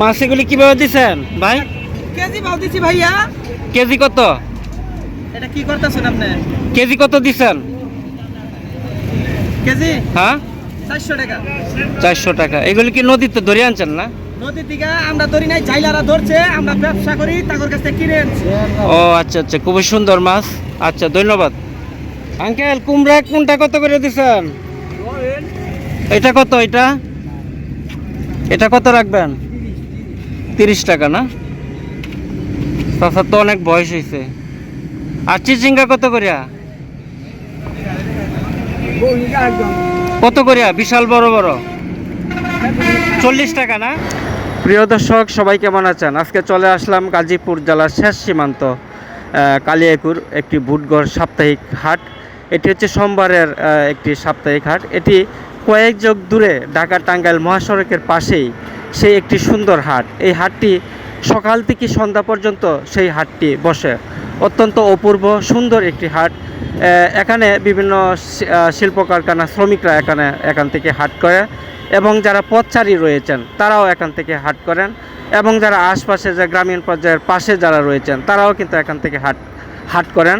মাছ এগুলি কীভাবে দিচ্ছেন ভাই? কেজি ভাও দিচ্ছি ভাইয়া। কেজি কত? এটা কি করতেছেন আপনি? কেজি কত দিচ্ছেন কেজি? হ্যাঁ? চারশো টাকা। চারশো টাকা। এগুলি কি নদীতে ধরে আনছেন না? নদী থেকে আমরা ধরি নাই জাইলারা ধরছে আমরা ব্যবসা করি তাদের কাছ কিনে ও আচ্ছা আচ্ছা খুবই সুন্দর মাছ। আচ্ছা ধন্যবাদ। আঙ্কেল কুমড়া কোনটা কত করে দিচ্ছেন এটা কত এটা? এটা কত রাখবেন? তিরিশ টাকা না? চাচার তো অনেক বয়স হয়েছে আর চিচিঙ্গা কত করিয়া? কত করিয়া? বিশাল বড় বড়। চল্লিশ টাকা না? প্রিয় দর্শক, সবাই কেমন আছেন? আজকে চলে আসলাম গাজীপুর জেলার শেষ সীমান্ত কালিয়াকুর একটি বুটগড় সাপ্তাহিক হাট। এটি হচ্ছে সোমবারের একটি সাপ্তাহিক হাট। এটি কয়েক যোগ দূরে ঢাকা টাঙ্গাইল মহাসড়কের পাশেই সেই একটি সুন্দর হাট। এই হাটটি সকাল থেকে সন্ধ্যা পর্যন্ত সেই হাটটি বসে। অত্যন্ত অপূর্ব সুন্দর একটি হাট। এখানে বিভিন্ন শিল্প কারখানা শ্রমিকরা এখানে এখান থেকে হাট করে এবং যারা পথচারী রয়েছেন তারাও এখান থেকে হাট করেন এবং যারা আশপাশে যে গ্রামীণ পর্যায়ের পাশে যারা রয়েছেন তারাও কিন্তু এখান থেকে হাট হাট করেন।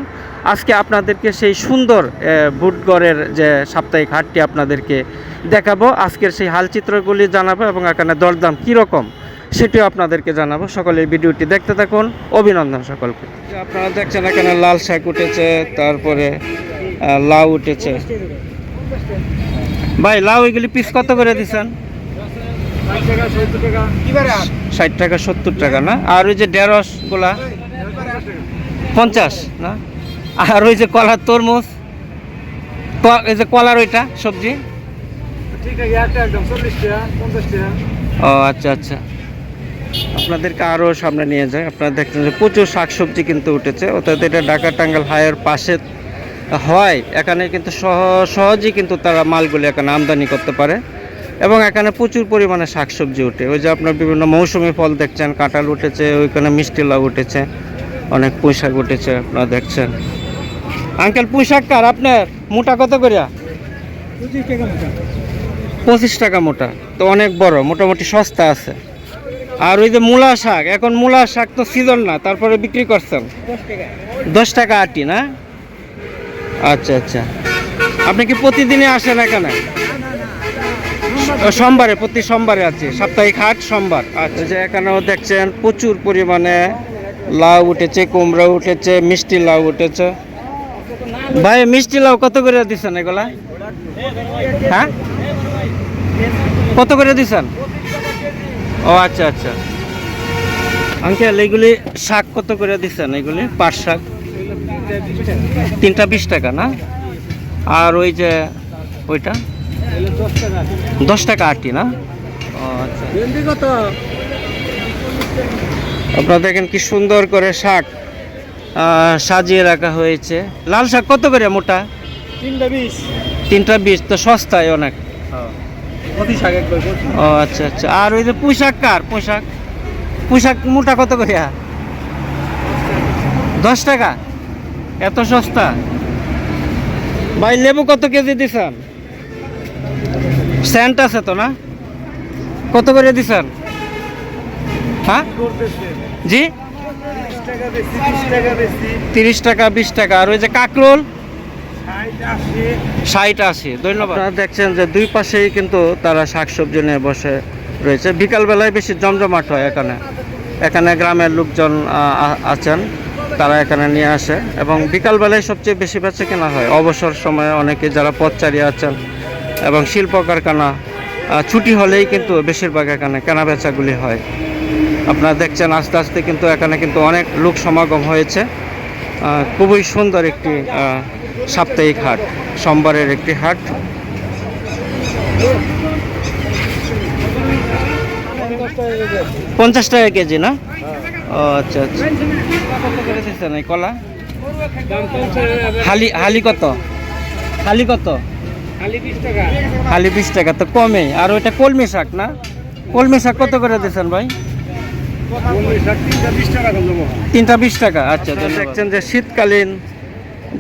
আজকে আপনাদেরকে সেই সুন্দর আহ, বুটগড়ের যে সাপ্তাহিক হাটটি আপনাদেরকে দেখাবো। আজকের সেই হালচিত্রগুলি জানাব এবং এখানে দরদাম কীরকম সেটিও আপনাদেরকে জানাব। সকলে ভিডিওটি দেখতে থাকুন। অভিনন্দন সকলকে। আপনারা দেখছেন এখানে লাল শাক উঠেছে, তারপরে লাউ উঠেছে। ভাই, লাউ এগুলি পিস কত করে দিচ্ছেন ষাট টাকা, সত্তর টাকা, না? আর ওই যে ঢেঁড়সগুলা? পঞ্চাশ, না? আর ওই যে কলার তরমুজ? এই যে কলার ওইটা, সবজি? ও আচ্ছা আচ্ছা। আপনাদেরকে আরও সামনে নিয়ে যায় আপনারা দেখছেন যে প্রচুর শাকসবজি কিন্তু উঠেছে। অর্থাৎ এটা ঢাকা টাঙ্গাল হাইয়ের পাশে হয়। এখানে কিন্তু সহ- সহজেই কিন্তু তারা মালগুলি এখানে আমদানি করতে পারে। এবং এখানে প্রচুর পরিমাণে শাকসবজি ওঠে ওই যে আপনার বিভিন্ন মৌসুমি ফল দেখছেন কাঁঠাল উঠেছে ওইখানে মিষ্টি লাউ উঠেছে অনেক পুঁইশাক উঠেছে আপনারা দেখছেন। আঙ্কেল পুঁইশাক কার আপনার? মোটা কত করিয়া পঁচিশ টাকা মোটা, তো অনেক বড়, মোটামুটি সস্তা আছে। আর ওই যে মূলা শাক, এখন মূলা শাক তো সিজন না, তারপরে বিক্রি করছেন। দশ টাকা আটি, না? আচ্ছা আচ্ছা। আপনি কি প্রতিদিনই আসেন এখানে? সোমবারে, প্রতি সোমবারে আছে। সাপ্তাহিক হাট, সোমবার। আচ্ছা। যে এখানেও দেখছেন, প্রচুর পরিমাণে লাউ উঠেছে, কুমড়া উঠেছে, মিষ্টি লাউ উঠেছে। ভাই, মিষ্টি লাউ কত করে দিচ্ছেন এগুলা? হ্যাঁ? কত করে দিচ্ছেন? ও আচ্ছা আচ্ছা। আঙ্কেল এগুলি শাক কত করে দিচ্ছেন? এগুলি পাট শাক? তিনটা বিশ টাকা না? আর ওই যে ওইটা? দশ টাকা আটি না? আচ্ছা। আপনারা দেখেন কি সুন্দর করে শাক সাজিয়ে রাখা হয়েছে। লাল শাক কত করে মোটা? তিনটা বিশ। তিনটা বিশ তো সস্তায় অনেক। ও আচ্ছা আচ্ছা। আর ওই যে পোশাক কার? পোশাক? পোশাক মোটা কত করে দশ টাকা? এত সস্তা? ভাই লেবু কত কেজি দিছেন? স্যান্ট আছে তো না? কত করে দিছেন? হ্যাঁ? জি? তিরিশ টাকা বিশ টাকা। আর ওই যে কাকরোল? ধন্যবাদ। দেখছেন যে দুই পাশেই কিন্তু তারা শাকসবজি নিয়ে বসে রয়েছে। বিকালবেলায় বেশি জমজমাট হয় এখানে। এখানে গ্রামের লোকজন আছেন, তারা এখানে নিয়ে আসে এবং বিকালবেলায় সবচেয়ে বেশি কেনা হয়। অবসর সময়ে অনেকে যারা পথচারী আছেন এবং শিল্প কারখানা ছুটি হলেই কিন্তু বেশিরভাগ এখানে কেনা বেচাগুলি হয়। আপনারা দেখছেন আস্তে আস্তে কিন্তু এখানে কিন্তু অনেক লোক সমাগম হয়েছে। খুবই সুন্দর একটি সাপ্তাহিক হাট সোমবারের একটি হাট। পঞ্চাশ টাকা কেজি না? ও আচ্ছা আচ্ছা। কলা? হালি হালি কত? হালি কত? খালি বিশ টাকা হালি বিশ টাকা তো কমে। আর ওইটা কলমি শাক না? কলমি শাক কত করে দিচ্ছেন ভাই? তিনটা বিশ টাকা তিনটা বিশ টাকা আচ্ছা দেখছেন যে শীতকালীন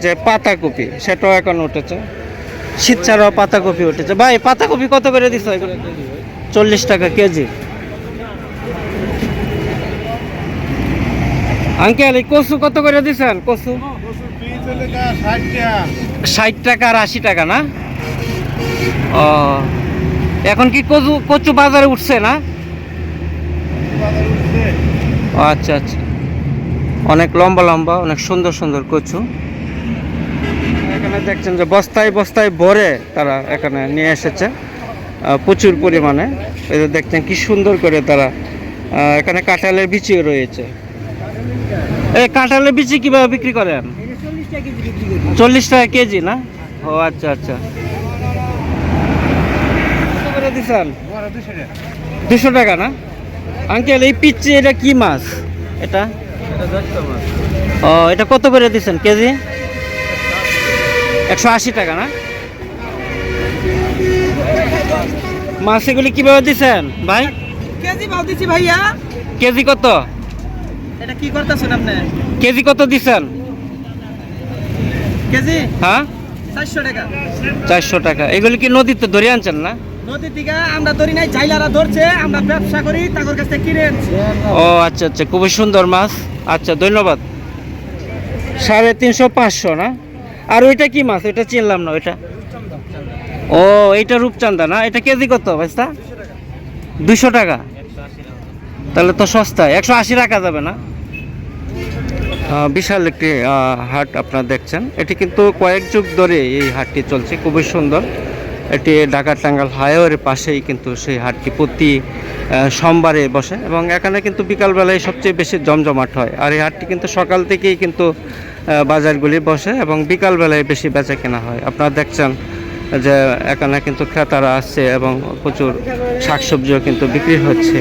যে পাতাকপি, সেটাও এখন উঠেছে। শীত ছাড়াও পাতাকপি উঠেছে। ভাই, পাতাকপি কত করে দিচ্ছ এগুলো চল্লিশ টাকা কেজি। আঙ্কেল, এই কচু কত করে দিচ্ছেন কচু? ষাট টাকা আর আশি টাকা, না? ও, এখন কি কচু কচু বাজারে উঠছে, না? আচ্ছা আচ্ছা। অনেক লম্বা লম্বা, অনেক সুন্দর সুন্দর কচু। এখানে দেখছেন যে বস্তায় বস্তায় ভরে তারা এখানে নিয়ে এসেছে প্রচুর পরিমাণে। যে দেখছেন কি সুন্দর করে তারা এখানে কাঁঠালের বিচিও রয়েছে। এই কাঁঠালের বিচি কীভাবে বিক্রি করেন? চল্লিশ টাকা কেজি না? ও আচ্ছা আচ্ছা। দুশো টাকা না? আঙ্কেল, এই পিচ্ছি এটা কি মাছ? এটা? ও, এটা কত করে দিচ্ছেন, কেজি? একশো আশি টাকা না? মাছ এগুলি কীভাবে দিচ্ছেন ভাই? কেজি ভাও দিচ্ছি ভাইয়া। কেজি কত? এটা কি করতেছেন আপনি? কেজি কত দিচ্ছেন কেজি? হ্যাঁ? চারশো টাকা। চারশো টাকা। এগুলি কি নদীতে ধরে আনছেন না? নদী থেকে আমরা ধরি নাই জাইলারা ধরছে আমরা ব্যবসা করি তাদের কাছ থেকে কিনে ও আচ্ছা আচ্ছা খুবই সুন্দর মাছ। আচ্ছা ধন্যবাদ। সাড়ে তিনশো পাঁচশো না? আর ওইটা কি মাছ? ওইটা চিনলাম না, ওইটা। ও, এইটা রূপচান্দা না? এটা কেজি কত ভাইস্তা? দুশো টাকা। তাহলে তো সস্তা। একশো আশি রাখা যাবে না? বিশাল একটি হাট আপনারা দেখছেন। এটি কিন্তু কয়েক যুগ ধরে এই হাটটি চলছে। খুবই সুন্দর। এটি ঢাকা টাঙ্গাল হাইওয়ের পাশেই কিন্তু সেই হাটটি প্রতি সোমবারে বসে। এবং এখানে কিন্তু বিকালবেলায় সবচেয়ে বেশি জমজমাট হয়। আর এই হাটটি কিন্তু সকাল থেকেই কিন্তু বাজারগুলি বসে এবং বিকালবেলায় বেশি বেচা কেনা হয়। আপনারা দেখছেন যে এখানে কিন্তু ক্রেতারা আসছে এবং প্রচুর শাকসবজিও কিন্তু বিক্রি হচ্ছে।